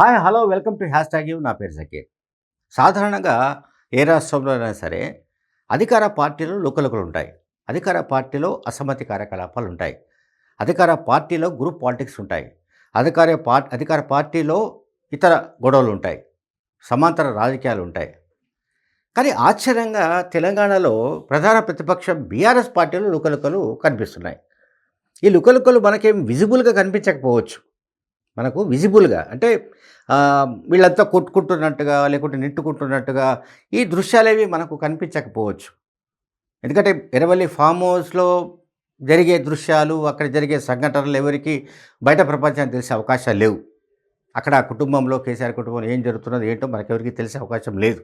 Hi hello welcome to hashtag నా పేరు జకీర్. సాధారణంగా ఏ రాష్ట్రంలో అయినా సరే అధికార పార్టీలో లుకలుకలు ఉంటాయి. అధికార పార్టీలో అసమ్మతి కార్యకలాపాలు ఉంటాయి. అధికార పార్టీలో గ్రూప్ పాలిటిక్స్ ఉంటాయి. అధికార పార్టీ అధికార పార్టీలో ఇతర గొడవలు ఉంటాయి. సమాంతర రాజకీయాలు ఉంటాయి. కానీ ఆశ్చర్యంగా తెలంగాణలో ప్రధాన ప్రతిపక్షం బీఆర్ఎస్ పార్టీలో లుకలుకలు కనిపిస్తున్నాయి. ఈ లుకలుకలు మనకేం విజిబుల్గా కనిపించకపోవచ్చు. మనకు విజిబుల్గా అంటే వీళ్ళంతా కొట్టుకుంటున్నట్టుగా లేకుంటే నెట్టుకుంటున్నట్టుగా ఈ దృశ్యాలేవి మనకు కనిపించకపోవచ్చు. ఎందుకంటే ఎరవల్లి ఫామ్ హౌస్లో జరిగే దృశ్యాలు అక్కడ జరిగే సంఘటనలు ఎవరికి బయట ప్రపంచానికి తెలిసే అవకాశాలు లేవు. అక్కడ ఆ కుటుంబంలో కేసీఆర్ కుటుంబంలో ఏం జరుగుతున్నది ఏంటో మనకెవరికి తెలిసే అవకాశం లేదు.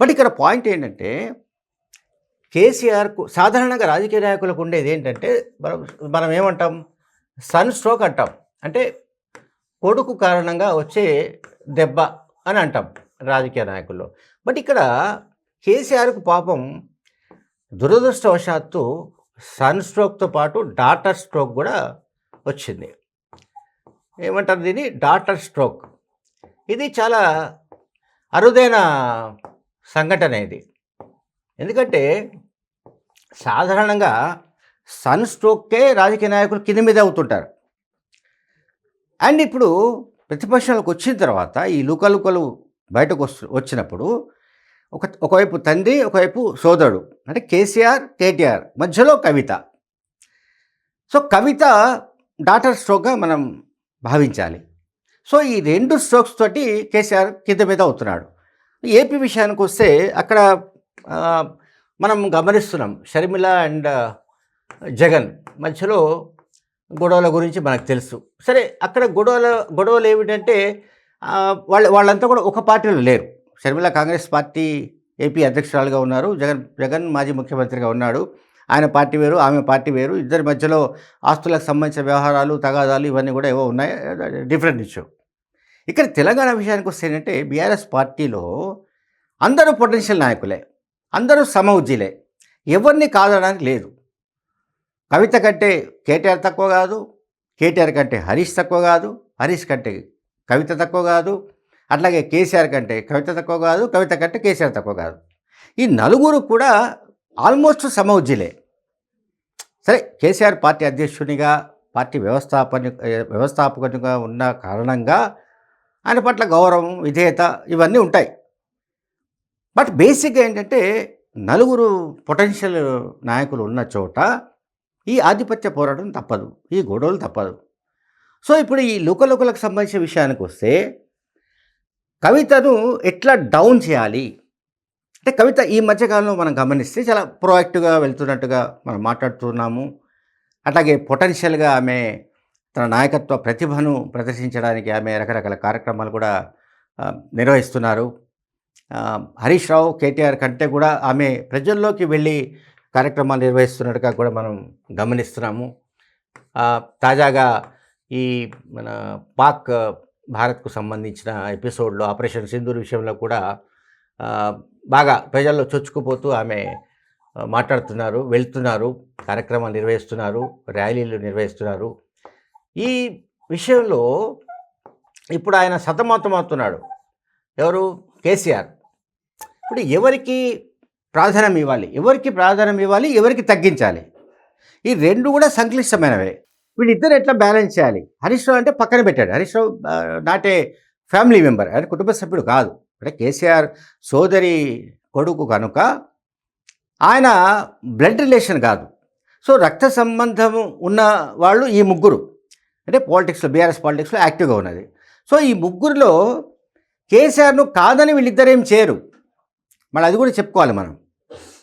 బట్ ఇక్కడ పాయింట్ ఏంటంటే కేసీఆర్కు సాధారణంగా రాజకీయ నాయకులకు ఉండేది ఏంటంటే మనం మనం ఏమంటాం? సన్ స్ట్రోక్ అంటాం. అంటే కొడుకు కారణంగా వచ్చే దెబ్బ అని అంటాం రాజకీయ నాయకుల్లో. బట్ ఇక్కడ కేసీఆర్కు పాపం దురదృష్టవశాత్తు సన్ స్ట్రోక్తో పాటు డాటర్ స్ట్రోక్ కూడా వచ్చింది. ఏమంటారు దీన్ని? డాటర్ స్ట్రోక్. ఇది చాలా అరుదైన సంఘటన ఇది. ఎందుకంటే సాధారణంగా సన్ స్ట్రోక్కే రాజకీయ నాయకులు కింద మీద అవుతుంటారు. అండ్ ఇప్పుడు ప్రతిపక్షాలకు వచ్చిన తర్వాత ఈ లుకలుకలు బయటకు వస్తు వచ్చినప్పుడు ఒక ఒకవైపు తండ్రి ఒకవైపు సోదరుడు. అంటే కేసీఆర్ కేటీఆర్ మధ్యలో కవిత. సో కవిత డాటర్ స్ట్రోక్గా మనం భావించాలి. సో ఈ రెండు స్ట్రోక్స్ తోటి కేసీఆర్ కింద మీద అవుతున్నాడు. ఏపీ విషయానికి వస్తే అక్కడ మనం గమనిస్తున్నాం. షర్మిల అండ్ జగన్ మధ్యలో గొడవల గురించి మనకు తెలుసు. సరే అక్కడ గొడవల గొడవలు ఏమిటంటే వాళ్ళ వాళ్ళంతా కూడా ఒక పార్టీలో లేరు. షర్మిల కాంగ్రెస్ పార్టీ ఏపీ అధ్యక్షురాలుగా ఉన్నారు జగన్ జగన్ మాజీ ముఖ్యమంత్రిగా ఉన్నాడు. ఆయన పార్టీ వేరు ఆమె పార్టీ వేరు. ఇద్దరి మధ్యలో ఆస్తులకు సంబంధించిన వ్యవహారాలు తగాదాలు ఇవన్నీ కూడా ఏవో ఉన్నాయి. Different issue. ఇక్కడ తెలంగాణ విషయానికి వస్తే ఏంటంటే బీఆర్ఎస్ పార్టీలో అందరూ పొటెన్షియల్ నాయకులే అందరూ సమౌజ్జీలే ఎవరిని కాదనడానికి లేదు. కవిత కంటే కేటీఆర్ తక్కువ కాదు కేటీఆర్ కంటే హరీష్ తక్కువ కాదు హరీష్ కంటే కవిత తక్కువ కాదు అట్లాగే కేసీఆర్ కంటే కవిత తక్కువ కాదు కవిత కంటే కేసీఆర్ తక్కువ కాదు. ఈ నలుగురు కూడా ఆల్మోస్ట్ సమౌజ్జీలే సరే కేసీఆర్ పార్టీ అధ్యక్షునిగా పార్టీ వ్యవస్థాపని వ్యవస్థాపకునిగా ఉన్న కారణంగా ఆయన పట్ల గౌరవం విధేయత ఇవన్నీ ఉంటాయి. బట్ బేసిక్గా ఏంటంటే నలుగురు పొటెన్షియల్ నాయకులు ఉన్న చోట ఈ ఆధిపత్య పోరాటం తప్పదు ఈ గొడవలు తప్పదు. సో ఇప్పుడు ఈ లుకలుకలకు సంబంధించిన విషయానికి వస్తే కవితను ఎట్లా డౌన్ చేయాలి? అంటే కవిత ఈ మధ్యకాలంలో మనం గమనిస్తే చాలా ప్రోయాక్టివ్గా వెళ్తున్నట్టుగా మనం మాట్లాడుతున్నాము. అట్లాగే పొటెన్షియల్గా ఆమె తన నాయకత్వ ప్రతిభను ప్రదర్శించడానికి ఆమె రకరకాల కార్యక్రమాలు కూడా నిర్వహిస్తున్నారు. హరీష్ రావు కేటీఆర్ కంటే కూడా ఆమె ప్రజల్లోకి వెళ్ళి కార్యక్రమాలు నిర్వహిస్తున్నట్టుగా కూడా మనం గమనిస్తున్నాము. తాజాగా ఈ మన పాక్ భారత్కు సంబంధించిన ఎపిసోడ్లో ఆపరేషన్ సింధూర్ విషయంలో కూడా బాగా ప్రజల్లో చొచ్చుకుపోతూ ఆమె మాట్లాడుతున్నారు వెళ్తున్నారు కార్యక్రమాలు నిర్వహిస్తున్నారు ర్యాలీలు నిర్వహిస్తున్నారు. ఈ విషయంలో ఇప్పుడు ఆయన సతమతమవుతున్నాడు ఎవరు? కేసీఆర్. ఇప్పుడు ఎవరికి ప్రాధాన్యం ఇవ్వాలి. ఎవరికి ప్రాధాన్యం ఇవ్వాలి? ఎవరికి తగ్గించాలి? ఈ రెండు కూడా సంక్లిష్టమైనవే. వీళ్ళిద్దరు ఎట్లా బ్యాలెన్స్ చేయాలి? హరీష్ రావు అంటే పక్కన పెట్టాడు. Harish Rao not a family member. ఆయన కుటుంబ సభ్యుడు కాదు. అంటే కేసీఆర్ సోదరి కొడుకు కనుక ఆయన బ్లడ్ రిలేషన్ కాదు. సో రక్త సంబంధం ఉన్న వాళ్ళు ఈ ముగ్గురు. అంటే పాలిటిక్స్లో బీఆర్ఎస్ పాలిటిక్స్లో యాక్టివ్గా ఉన్నది. సో ఈ ముగ్గురులో కేసీఆర్ను కాదని వీళ్ళిద్దరేం చేయరు. మళ్ళీ అది కూడా చెప్పుకోవాలి మనం.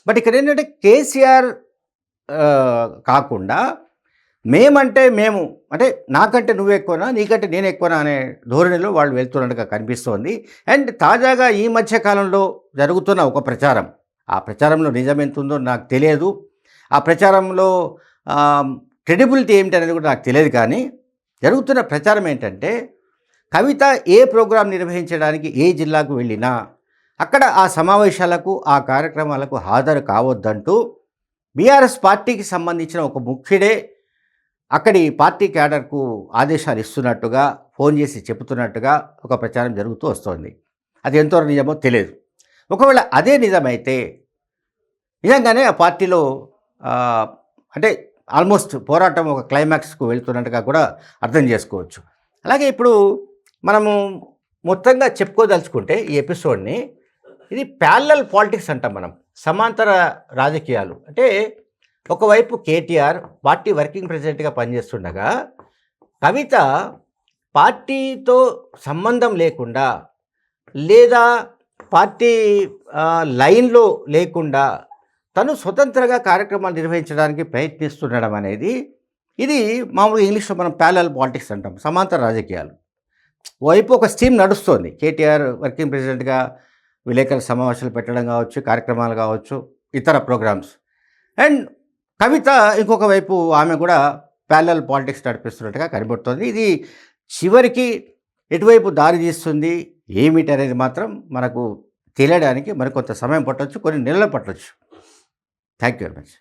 బట్ ఇక్కడ ఏంటంటే కేసీఆర్ కాకుండా మేమంటే మేము అంటే నాకంటే నువ్వు ఎక్కువనా నీకంటే నేను ఎక్కువనా అనే ధోరణిలో వాళ్ళు వెళ్తున్నట్టుగా కనిపిస్తోంది. అండ్ తాజాగా ఈ మధ్య కాలంలో జరుగుతున్న ఒక ప్రచారం. ఆ ప్రచారంలో నిజమెంతుందో నాకు తెలియదు. ఆ ప్రచారంలో క్రెడిబిలిటీ ఏమిటి అనేది కూడా నాకు తెలియదు కానీ జరుగుతున్న ప్రచారం ఏంటంటే కవిత ఏ ప్రోగ్రాం నిర్వహించడానికి ఏ జిల్లాకు వెళ్ళినా అక్కడ ఆ సమావేశాలకు ఆ కార్యక్రమాలకు హాజరు కావద్దంటూ బీఆర్ఎస్ పార్టీకి సంబంధించిన ఒక ముఖ్యుడే అక్కడి పార్టీ క్యాడర్కు ఆదేశాలు ఇస్తున్నట్టుగా ఫోన్ చేసి చెబుతున్నట్టుగా ఒక ప్రచారం జరుగుతూ వస్తోంది. అది ఎంతో నిజమో తెలియదు ఒకవేళ అదే నిజమైతే నిజంగానే ఆ పార్టీలో అంటే ఆల్మోస్ట్ పోరాటం ఒక క్లైమాక్స్కు వెళ్తున్నట్టుగా కూడా అర్థం చేసుకోవచ్చు. అలాగే ఇప్పుడు మనము మొత్తంగా చెప్పుకోదలుచుకుంటే ఈ ఎపిసోడ్ని ఇది ప్యారలల్ పాలిటిక్స్ అంటాం మనం. సమాంతర రాజకీయాలు. అంటే ఒకవైపు కేటీఆర్ పార్టీ వర్కింగ్ ప్రెసిడెంట్గా పనిచేస్తుండగా కవిత పార్టీతో సంబంధం లేకుండా లేదా పార్టీ లైన్లో లేకుండా తను స్వతంత్రంగా కార్యక్రమాలు నిర్వహించడానికి ప్రయత్నిస్తుండడం అనేది ఇది మామూలుగా ఇంగ్లీష్లో మనం ప్యారలల్ పాలిటిక్స్ అంటాం సమాంతర రాజకీయాలు. వైపు ఒక స్టీమ్ నడుస్తోంది. కేటీఆర్ వర్కింగ్ ప్రెసిడెంట్గా విలేకరుల సమావేశాలు పెట్టడం కావచ్చు కార్యక్రమాలు కావచ్చు ఇతర ప్రోగ్రామ్స్. అండ్ కవిత ఇంకొక వైపు ఆమె కూడా ప్యాలల్ పాలిటిక్స్ నడిపిస్తున్నట్టుగా కనబడుతుంది ఇది చివరికి ఎటువైపు దారి తీస్తుంది ఏమిటి అనేది మాత్రం మనకు తెలియడానికి మరికొంత సమయం పట్టవచ్చు కొన్ని నెలలు పట్టవచ్చు థ్యాంక్ యూ వెరీ మచ్